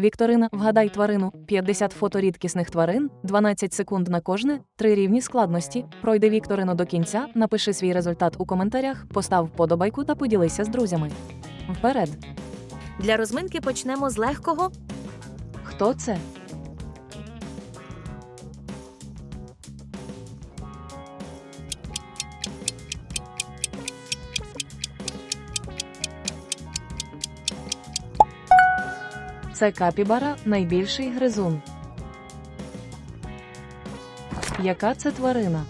Вікторина Вгадай тварину 50 фото рідкісних тварин, 12 секунд на кожне, три рівні складності. Пройди вікторину до кінця, напиши свій результат у коментарях, постав вподобайку та поділися з друзями. Вперед! Для розминки почнемо з легкого. Хто це? Це капібара найбільший гризун. Яка це тварина?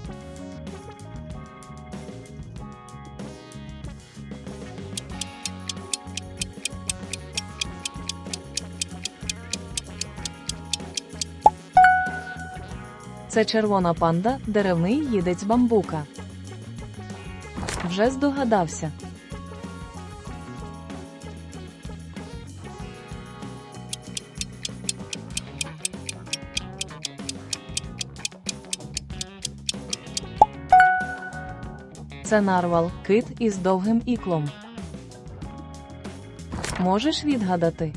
Це червона панда, деревний їдець бамбука. Вже здогадався. Це нарвал, кит із довгим іклом. Можеш відгадати?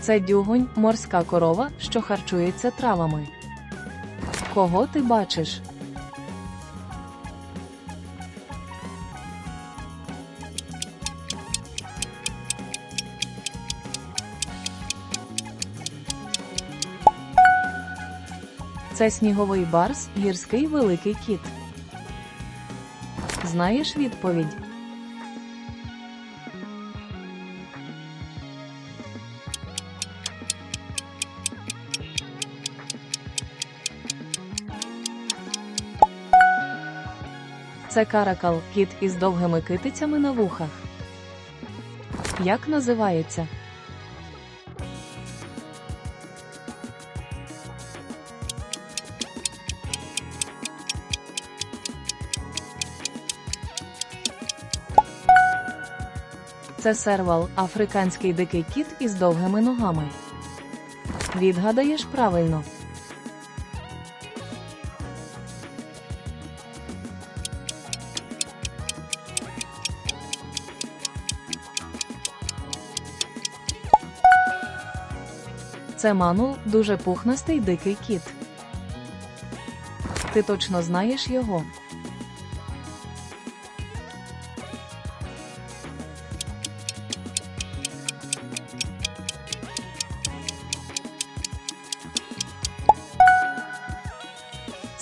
Це дюгонь, морська корова, що харчується травами. Кого ти бачиш? Це сніговий барс, гірський великий кіт. Знаєш відповідь? Це каракал, кіт із довгими китицями на вухах. Як називається? Це сервал, африканський дикий кіт із довгими ногами. Відгадаєш правильно. Це манул, дуже пухнастий дикий кіт. Ти точно знаєш його.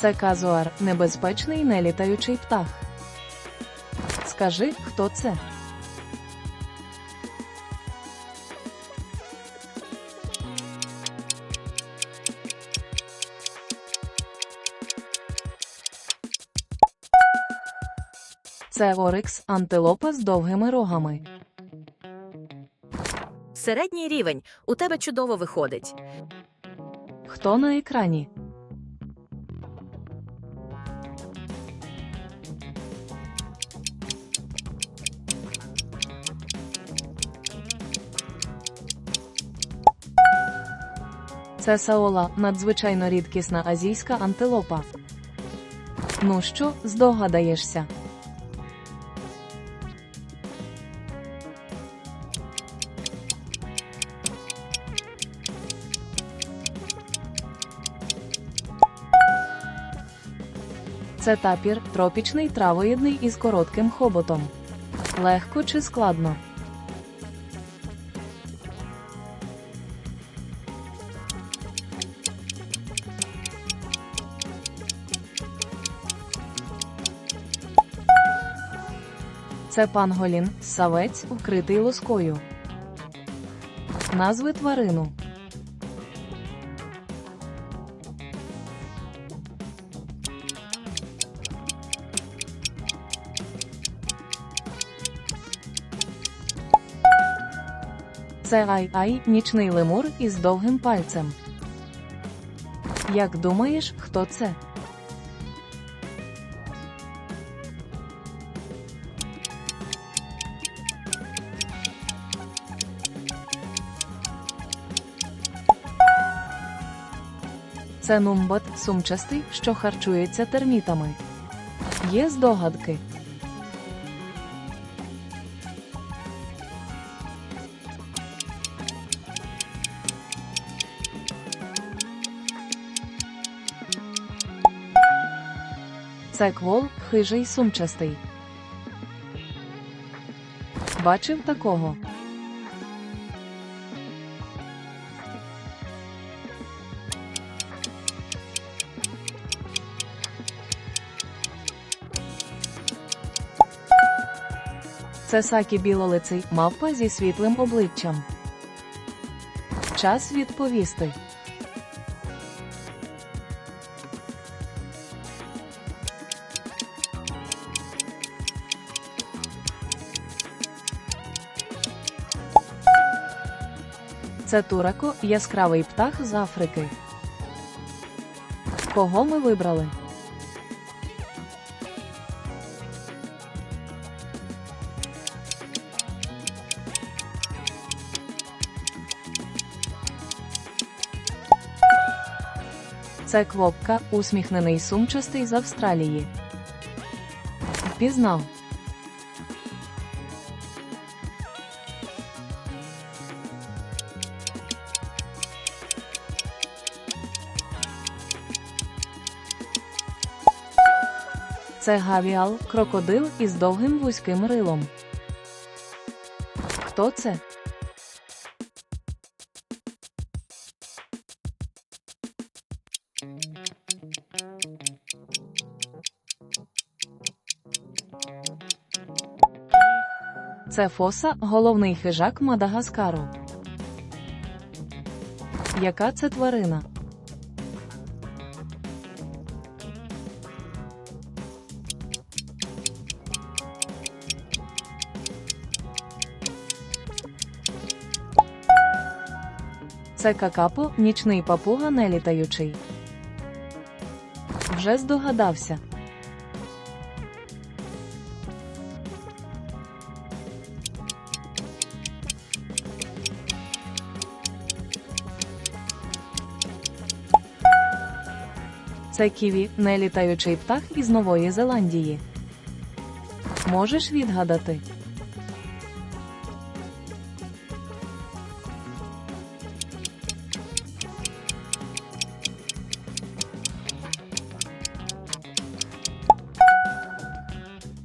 Це казуар, небезпечний нелітаючий птах. Скажи, хто це? Це орикс, антилопа з довгими рогами. Середній рівень. У тебе чудово виходить. Хто на екрані? Це саола, надзвичайно рідкісна азійська антилопа. Ну що, здогадаєшся? Це тапір, тропічний травоїдний із коротким хоботом. Легко чи складно? Це панголін, савець, укритий лоскою. Назви тварину. Це ай-ай, нічний лемур із довгим пальцем. Як думаєш, хто це? Це нумбат сумчастий, що харчується термітами. Є здогадки. Це квол хижий сумчастий. Бачив такого. Це сакі білолиций мавпа зі світлим обличчям. Час відповісти. Це турако яскравий птах з Африки. Кого ми вибрали? Це квокка, усміхнений сумчастий з Австралії. Впізнав. Це гавіал, крокодил із довгим вузьким рилом. Хто це? Це фоса, головний хижак Мадагаскару. Яка це тварина? Це какапо, нічний папуга нелітаючий. Вже здогадався. Це ківі, нелітаючий птах із Нової Зеландії. Можеш відгадати?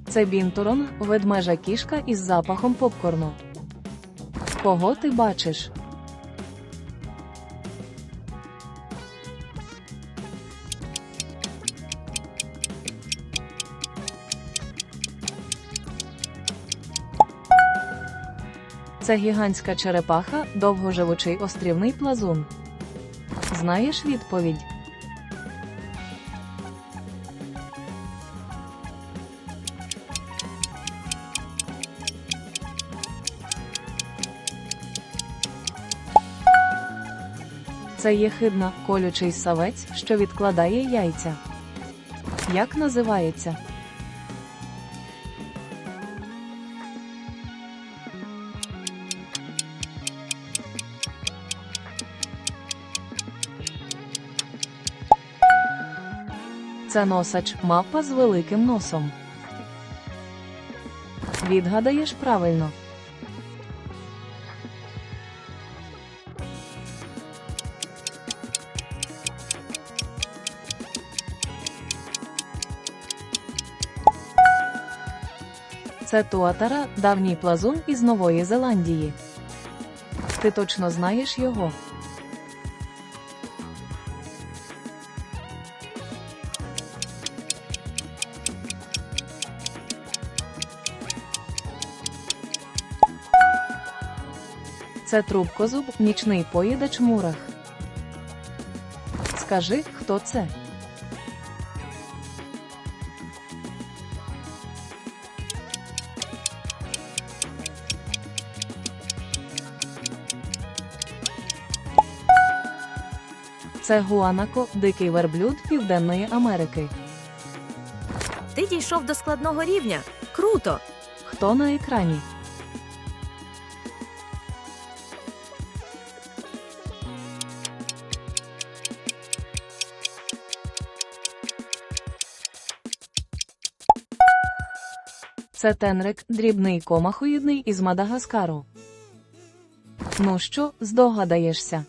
Це бінтурон, ведмежа кішка із запахом попкорну. Кого ти бачиш? Це гігантська черепаха, довгоживучий острівний плазун. Знаєш відповідь? Це єхидна, колючий савець, що відкладає яйця. Як називається? Це носач, мавпа з великим носом. Відгадаєш правильно. Це Туатара, давній плазун із Нової Зеландії. Ти точно знаєш його. Це трубкозуб, нічний поїдач мурах. Скажи, хто це? Це гуанако, дикий верблюд Південної Америки. Ти дійшов до складного рівня. Круто! Хто на екрані? Це тенрик, дрібний комахоїдний із Мадагаскару. Ну що, здогадаєшся?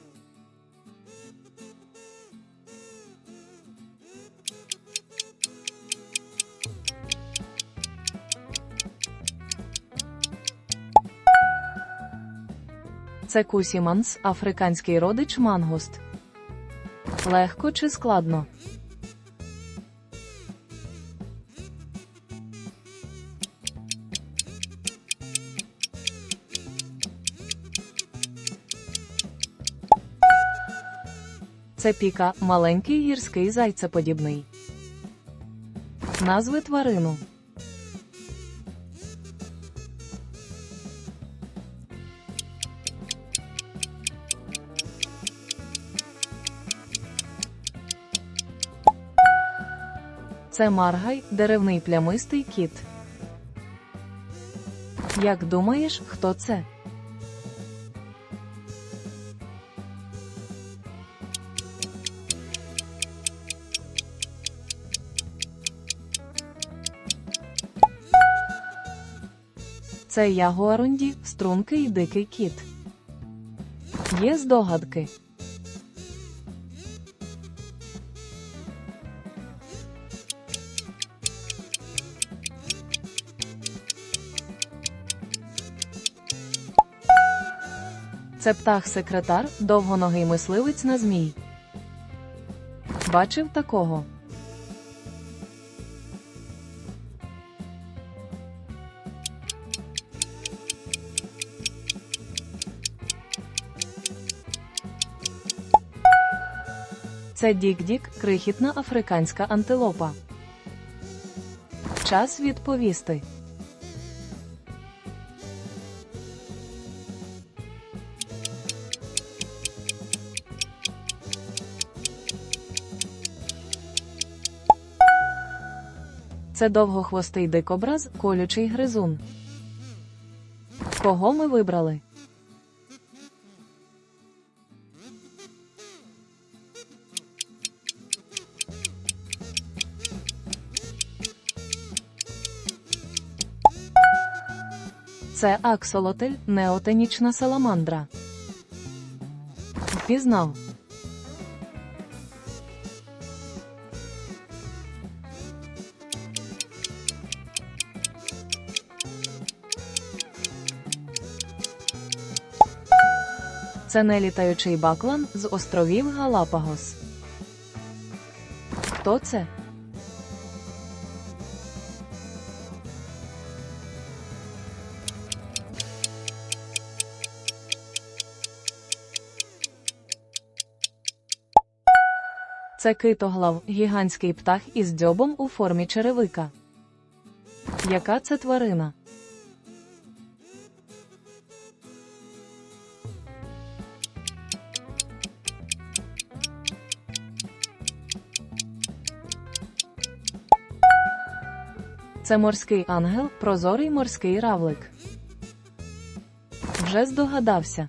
Це кусіманс, африканський родич мангуст. Легко чи складно? Це піка, маленький гірський зайцеподібний. Назви тварину. Це маргай, деревний плямистий кіт. Як думаєш, хто це? Це ягуарунді, стрункий дикий кіт. Є здогадки. Це птах-секретар, довгоногий мисливець на змій. Бачив такого. Це Дік-Дік, крихітна африканська антилопа. Час відповісти. Це довгохвостий дикобраз, колючий гризун. Кого ми вибрали? Це аксолотель, неотенічна саламандра. Впізнав. Це нелітаючий баклан з островів Галапагос. Хто це? Це китоглав, гігантський птах із дзьобом у формі черевика. Яка це тварина? Це морський ангел, прозорий морський равлик. Вже здогадався.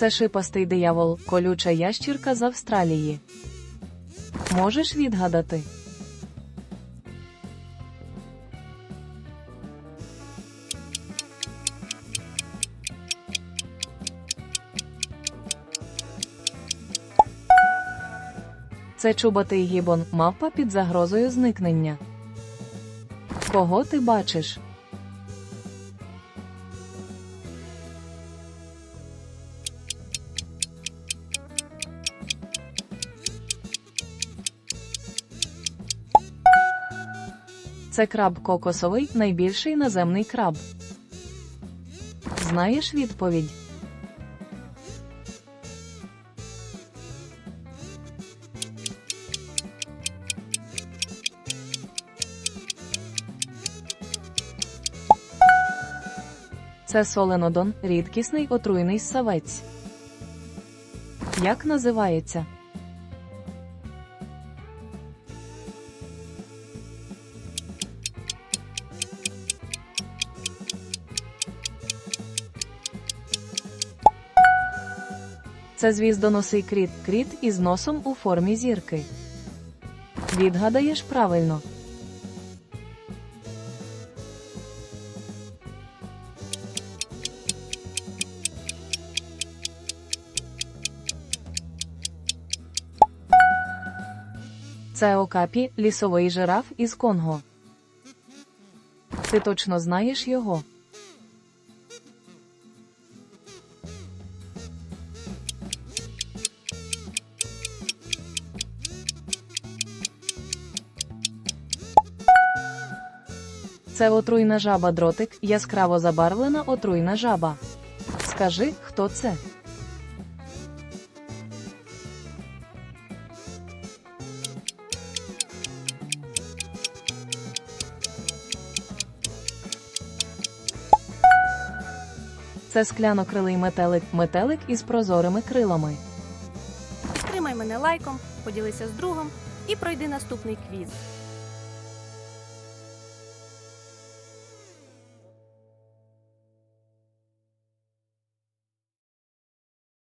Це шипастий диявол, колюча ящірка з Австралії. Можеш відгадати? Це чубатий гібон, мавпа під загрозою зникнення. Кого ти бачиш? Це краб кокосовий, найбільший наземний краб. Знаєш відповідь? Це соленодон, рідкісний отруйний савець. Як називається? Це звіздоносий кріт, кріт із носом у формі зірки. Відгадаєш правильно. Це Окапі, лісовий жираф із Конго. Ти точно знаєш його? Це отруйна жаба дротик, яскраво забарвлена отруйна жаба. Скажи, хто це? Це склянокрилий метелик, метелик із прозорими крилами. Підтримай мене лайком, поділися з другом і пройди наступний квіз.